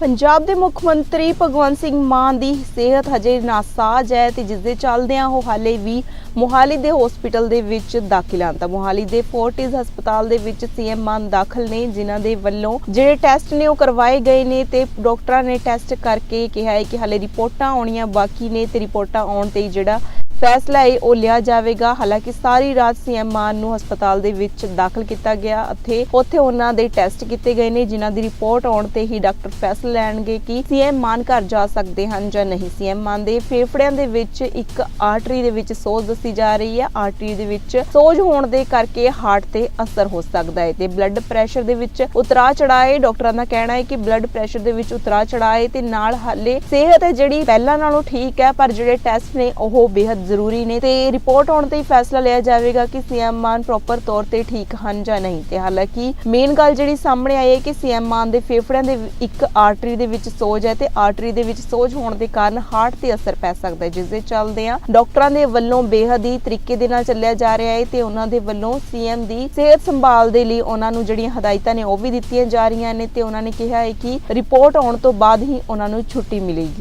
ਪੰਜਾਬ ਦੇ ਮੁੱਖ ਮੰਤਰੀ ਭਗਵੰਤ ਸਿੰਘ ਮਾਨ ਦੀ ਸਿਹਤ ਹਜੇ ਨਾਸਾਜ਼ ਹੈ ਤੇ ਜਿਸ ਦੇ ਚੱਲਦਿਆਂ ਉਹ ਹਾਲੇ ਵੀ ਮੋਹਾਲੀ ਦੇ ਹਸਪੀਟਲ ਦੇ ਵਿੱਚ ਦਾਖਲ ਹਨ। ਤਾਂ ਮੋਹਾਲੀ ਦੇ ਫੋਰਟਿਸ ਹਸਪਤਾਲ ਦੇ ਵਿੱਚ ਸੀਐਮ ਮਾਨ ਦਾਖਲ ਨੇ, ਜਿਨ੍ਹਾਂ ਦੇ ਵੱਲੋਂ ਜਿਹੜੇ ਟੈਸਟ ਨੇ ਉਹ ਕਰਵਾਏ ਗਏ ਨੇ ਤੇ ਡਾਕਟਰਾਂ ਨੇ ਟੈਸਟ ਕਰਕੇ ਕਿਹਾ ਹੈ ਕਿ ਹਾਲੇ ਰਿਪੋਰਟਾਂ ਆਉਣੀਆਂ ਬਾਕੀ ਨੇ ਤੇ ਰਿਪੋਰਟਾਂ ਆਉਣ ਤੇ ਜਿਹੜਾ ਫੈਸਲਾ ਹੈ ਉਹ ਲਿਆ ਜਾਵੇਗਾ। ਹਾਲਾਂਕਿ ਸਾਰੀ ਰਾਤ ਸੀਐਮ ਮਾਨ ਨੂੰ ਹਸਪਤਾਲ ਦੇ ਵਿੱਚ ਦਾਖਲ ਕੀਤਾ ਗਿਆ। ਅਤੇ ਉੱਥੇ ਉਹਨਾਂ ਦੇ ਟੈਸਟ ਕੀਤੇ ਗਏ ਨੇ, ਜਿਨ੍ਹਾਂ ਦੀ ਰਿਪੋਰਟ ਆਉਣ ਤੇ ਹੀ ਡਾਕਟਰ ਫੈਸਲਾ ਲੈਣਗੇ ਕਿ ਸੀਐਮ ਮਾਨ ਘਰ ਜਾ ਸਕਦੇ ਹਨ ਜਾਂ ਨਹੀਂ। ਸੀਐਮ ਮਾਨ ਦੇ ਫੇਫੜਿਆਂ ਦੇ ਵਿੱਚ ਇੱਕ ਆਰਟਰੀ ਦੇ ਵਿੱਚ ਸੋਜ ਦੱਸੀ ਜਾ ਰਹੀ ਹੈ। ਆਰਟਰੀ ਦੇ ਵਿੱਚ ਸੋਜ ਹੋਣ ਦੇ ਕਰਕੇ ਹਾਰਟ ਤੇ ਅਸਰ ਹੋ ਸਕਦਾ ਹੈ ਤੇ ਬਲੱਡ ਪ੍ਰੈਸ਼ਰ ਦੇ ਵਿੱਚ ਉਤਰਾ ਚੜਾਏ ਡਾਕਟਰਾਂ ਦਾ ਕਹਿਣਾ ਹੈ ਕਿ ਬਲੱਡ ਪ੍ਰੈਸ਼ਰ ਦੇ ਵਿੱਚ ਉਤਰਾ ਚੜਾਏ ਤੇ ਨਾਲ ਹਾਲੇ ਸਿਹਤ ਹੈ ਜਿਹੜੀ ਪਹਿਲਾਂ ਨਾਲੋਂ ਠੀਕ ਹੈ, ਪਰ ਜਿਹੜੇ ਟੈਸਟ ਨੇ ਉਹ ਬੇਹੱਦ ਜ਼ਰੂਰੀ ਨੇ ਤੇ ਰਿਪੋਰਟ ਆਉਣ ਤੇ ਹੀ ਫੈਸਲਾ ਲਿਆ ਜਾਵੇਗਾ ਕਿ ਸੀਐਮ ਮਾਨ ਪ੍ਰੋਪਰ ਤੌਰ ਤੇ ਠੀਕ ਹਨ ਜਾਂ ਨਹੀਂ। ਤੇ ਹਾਲਾਂਕਿ ਮੇਨ ਗੱਲ ਜਿਹੜੀ ਸਾਹਮਣੇ ਆਈ ਹੈ ਕਿ ਸੀਐਮ ਮਾਨ ਦੇ ਫੇਫੜਿਆਂ ਦੇ ਇੱਕ ਆਰਟਰੀ ਦੇ ਵਿੱਚ ਸੋਜ ਹੈ ਤੇ ਆਰਟਰੀ ਦੇ ਵਿੱਚ ਸੋਜ ਹੋਣ ਦੇ ਕਾਰਨ ਹਾਰਟ ਤੇ ਅਸਰ ਪੈ ਸਕਦਾ ਹੈ, ਜਿਸ ਦੇ ਚੱਲਦੇ ਆ ਡਾਕਟਰਾਂ ਦੇ ਵੱਲੋਂ ਬੇਹੱਦ ਹੀ ਤਰੀਕੇ ਦੇ ਨਾਲ ਚੱਲਿਆ ਜਾ ਰਿਹਾ ਹੈ ਤੇ ਉਹਨਾਂ ਦੇ ਵੱਲੋਂ ਸੀਐਮ ਦੀ ਸਿਹਤ ਸੰਭਾਲ ਦੇ ਲਈ ਉਹਨਾਂ ਨੂੰ ਜਿਹੜੀਆਂ ਹਦਾਇਤਾਂ ਨੇ ਉਹ ਵੀ ਦਿੱਤੀਆਂ ਜਾ ਰਹੀਆਂ ਨੇ ਤੇ ਉਹਨਾਂ ਨੇ ਕਿਹਾ ਹੈ ਕਿ ਰਿਪੋਰਟ ਆਉਣ ਤੋਂ ਬਾਅਦ ਹੀ ਉਹਨਾਂ ਨੂੰ ਛੁੱਟੀ ਮਿਲੇਗੀ।